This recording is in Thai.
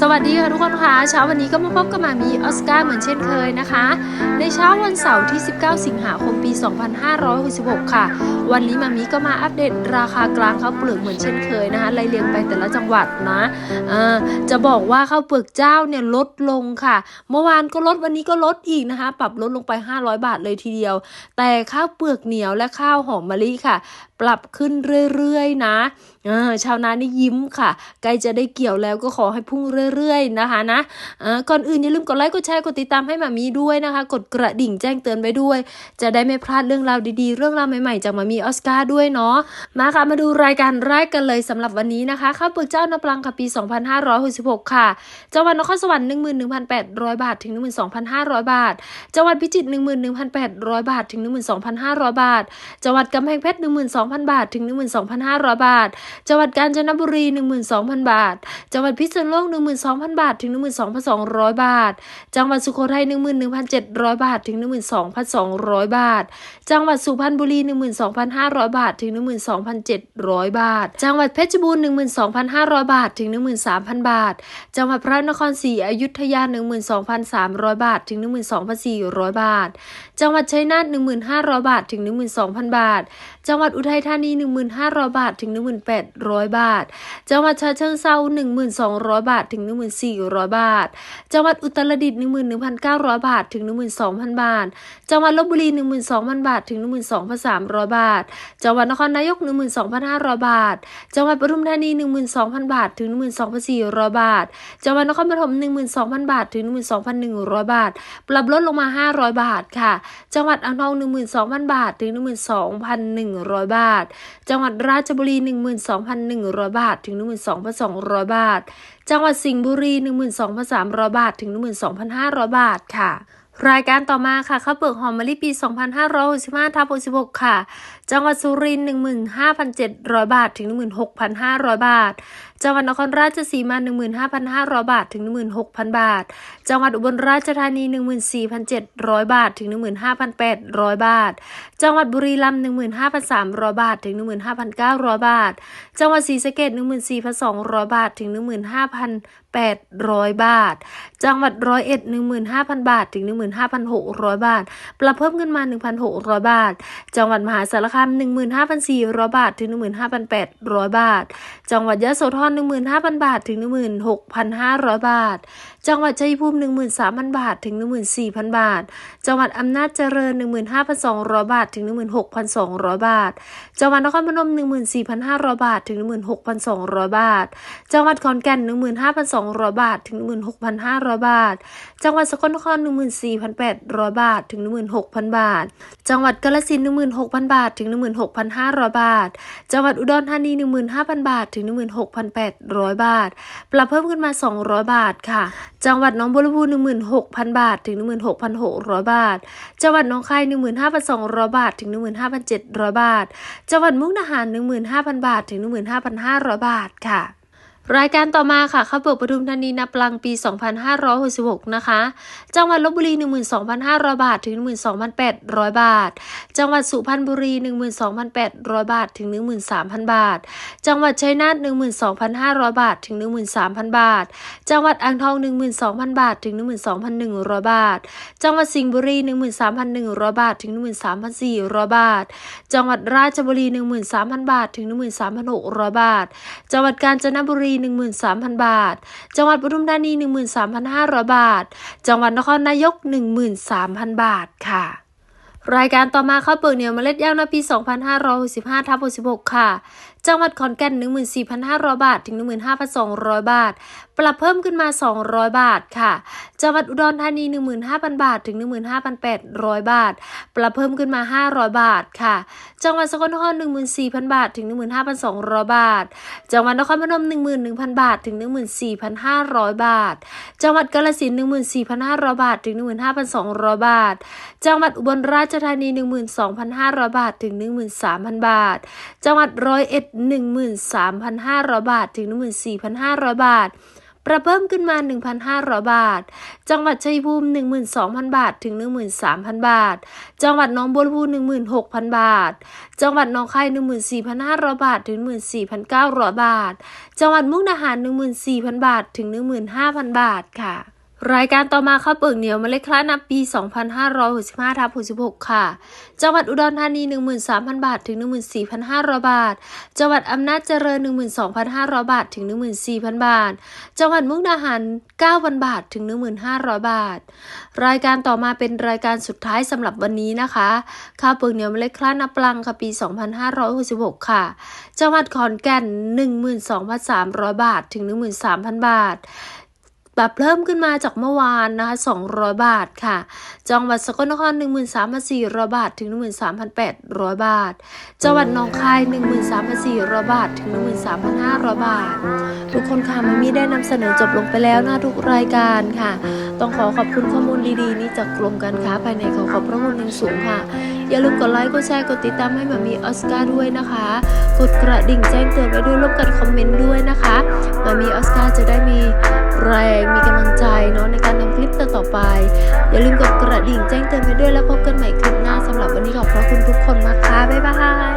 สวัสดีค่ะทุกคนคะเช้าวันนี้ก็มาพบกับมามีออสการ์เหมือนเช่นเคยนะคะ ในเช้าวันเสาร์ที่ 19 สิงหาคมปี 2566 ค่ะ วันนี้มามีก็มาอัปเดตราคากลางข้าวเปลือกเหมือนเช่นเคยนะคะไล่เรียงไปแต่ละจังหวัดนะเอ่อจะบอกว่าข้าวเปลือกเจ้าเนี่ยลดลงค่ะ เมื่อวานก็ลดวันนี้ก็ลดอีกนะคะ ปรับลดลงไป 500 บาทเลยทีเดียว แต่ข้าวเปลือกเหนียวและข้าวหอมมะลิค่ะปรับขึ้นเรื่อยๆนะชาวนานี่ยิ้มค่ะ ใกล้จะได้เกี่ยวแล้วก็ขอให้พุ่งเรื่อย ๆ นะคะนะเออก่อนอื่นอย่าลืมกดไลค์กดแชร์กดติดตามให้มามีด้วยนะคะ กดกระดิ่งแจ้งเตือนไว้ด้วย จะได้ไม่พลาดเรื่องราวดีๆ เรื่องราวใหม่ๆ จากมามีออสการ์ด้วยเนาะมาค่ะมาดูรายการแรกกันเลยสำหรับวันนี้นะคะข้าวเปลือกเจ้านาปลังค่ะปี 2566 ค่ะ จังหวัดนครสวรรค์11,800 บาทถึง 12,500 บาท จังหวัดพิจิตร11,800 บาทถึง 12,500 บาท จังหวัดกำแพงเพชร12,000 บาท ถึง 12,500 บาท จังหวัดกาญจนบุรี 12,000 บาท จังหวัดพิษณุโลก 12,000 บาท ถึง 12,200 บาท จังหวัดสุโขทัย 11,700 บาท ถึง 12,200 บาท จังหวัดสุพรรณบุรี 12,500 บาท ถึง 12,700 บาท จังหวัดเพชรบูรณ์ 12,500 บาท ถึง 13,000 บาท จังหวัดพระนครศรีอยุธยา 12,300 บาท ถึง 12,400 บาท จังหวัดชัยนาท 1,500 บาท ถึง 12,000 บาท จังหวัดอุทัยยธานี 1,500 บาทถึง 1,800 บาท จังหวัดฉะเชิงเทรา1,200 บาทถึง 1,400 บาท จังหวัดอุตรดิตถ์11,900 บาทถึง 12,000 บาท จังหวัดลบบุรี 12,000 บาทถึง 12,300 บาท จังหวัดนครนายก 12,500 บาท จังหวัดปทุมธานี 12,000 บาทถึง 12,400 บาท จังหวัดนครปฐม12,000 บาทถึง 12,100 บาท ปรับลดลงมา 500 บาทค่ะ จังหวัดอ่างทอง 12,000 บาทถึง 12,100 บาทาท จังหวัดราชบุรี 12,100 บาท ถึง 12,200 บาท จังหวัดสิงห์บุรี 12,300 บาท ถึง 12,500 บาทค่ะรายการต่อมาค่ะข้าวเปลือกหอมมะลิปี 2565ทับ66ค่ะ จังหวัดสุรินทร์15,700 บาท ถึง 16,500 บาทจังหวัดนครราชสีมา 15,500 บาทถึง 16,000 บาท จังหวัดอุบลราชธานี 14,700 บาทถึง 15,800 บาท จังหวัดบุรีรัมย์15,300 บาทถึง 15,900 บาท จังหวัดศรีสะเกษ14,200 บาทถึง 15,800 บาท จังหวัดร้อยเอ็ด15,000 บาทถึง 15,600 บาท ปรับเพิ่มขึ้นมา 1,600 บาท จังหวัดมหาสารคาม15,400 บาทถึง 15,800 บาท จังหวัดยะโสธรร 15,000 บาทถึง 16,500 บาท จังหวัดชัยภูมิ 13,000 บาทถึง 14,000 บาท จังหวัดอำนาจเจริญ 15,200 บาทถึง 16,200 บาท จังหวัดนครพนม 14,500 บาทถึง 16,200 บาท จังหวัดขอนแก่น 15,200 บาทถึง 16,500 บาท จังหวัดสกลนคร 14,800 บาทถึง 16,000 บาท จังหวัดกาฬสินธุ์16,000 บาทถึง 16,500 บาท จังหวัดอุดรธานี 15,000 บาทถึง 16,000 1,800 บาท ปรับเพิ่มขึ้นมา 200 บาทค่ะ จังหวัดน้องบัวลำพู16,000 บาท ถึง 16,600 บาท จังหวัดน้องคาย15,200 บาท ถึง 15,700 บาท จังหวัดมุกดาหาร 15,000 บาท ถึง 15,500 บาทค่ะ รายการต่อมาค่ะข้าวเปลือกปทุมธานีนับลังปี 2566 นะคะ จังหวัดลบบุรี 12,500 บาท ถึง 12,800 บาท จังหวัดสุพรรณบุรี 12,800 บาท ถึง 13,000 บาท จังหวัดชัยนาท12,500 บาท ถึง 13,000 บาท จังหวัดอ่างทอง 12,000 บาท ถึง 12,100 บาท จังหวัดสิงห์บุรี 13,100 บาท ถึง 13,400 บาท จังหวัดราชบุรี 13,000 บาท ถึง 13,600 บาท จังหวัดกาญจนบุรี13,000 บาท จังหวัดปทุมธานี 13,500 บาท จังหวัดนครนายก 13,000 บาทค่ะรายการต่อมาข้าวเปลือกเหนียวเมล็ดยาวนาปี 2565ทับ66 ค่ะ จังหวัดขอนแก่น 14,500 บาท ถึง 15,200 บาท ปรับเพิ่มขึ้นมา 200 บาทค่ะ จังหวัดอุดรธานี 15,000 บาท ถึง 15,800 บาท ปรับเพิ่มขึ้นมา 500 บาทค่ะ จังหวัดสกลนคร 14,000 บาท ถึง 15,200 บาท จังหวัดนครพนม 11,000 บาท ถึง 14,500 บาท จังหวัดกาฬสินธุ์14,500 บาท ถึง 15,200 บาท จังหวัดอุบลราชธานี 12,500 บาท ถึง 13,000 บาท จังหวัดร้อยเอ็ด13,500 บาท ถึง 14,500 บาท ปรับเพิ่มขึ้นมา 1,500 บาท จังหวัดชัยภูมิ 12,000 บาท ถึง 13,000 บาท จังหวัดหนองบัวลำพู 16,000 บาท จังหวัดหนองคาย 14,500 บาท ถึง 14,900 บาท จังหวัดมุกดาหาร 14,000 บาท ถึง 15,000 บาทค่ะ รายการต่อมาข้าวเปลือกเหนียวเมล็ดคล้านับปี 2565ทับ66 ค่ะ จังหวัดอุดรธานี 13,000 บาท ถึง 14,500 บาท จังหวัดอำนาจเจริญ 12,500 บาท ถึง 14,000 บาท จังหวัดมุกดาหาร 9,000 บาท ถึง 1,500 บาท รายการต่อมาเป็นรายการสุดท้ายสำหรับวันนี้นะคะ ข้าวเปลือกเหนียวเมล็ดคล้านับปลังค่ะปี 2566 ค่ะ จังหวัดขอนแก่น 12,300 บาท ถึง 13,000 บาท ปรับเพิ่มขึ้นมาจากเมื่อวานนะคะ200 บาทค่ะ จังหวัดสกลนคร 13,400 บาท ถึง 13,800 บาท จังหวัดหนองคาย 13,400 บาท ถึง 13,500 บาท ทุกคนค่ะมันมีได้นำเสนอจบลงไปแล้วนะทุกรายการค่ะ ต้องขอขอบคุณข้อมูลดีๆ นี้จากกรมการค้าภายในขอขอบพระคุณอย่างสูงค่ะ อย่าลืมกดไลค์ กดแชร์ กดติดตามให้มามีออสการ์ด้วยนะคะ กดกระดิ่งแจ้งเตือนไว้ด้วยร่วมกันคอมเมนต์ด้วยนะคะมามีออสการ์จะได้มี แรงมีกำลังใจเนาะในการทำคลิปต่อๆไป อย่าลืมกดกระดิ่งแจ้งเตือนไปด้วยแล้วพบกันใหม่คลิปหน้าสำหรับวันนี้ขอบพระคุณทุกคนมากค่ะบ๊ายบาย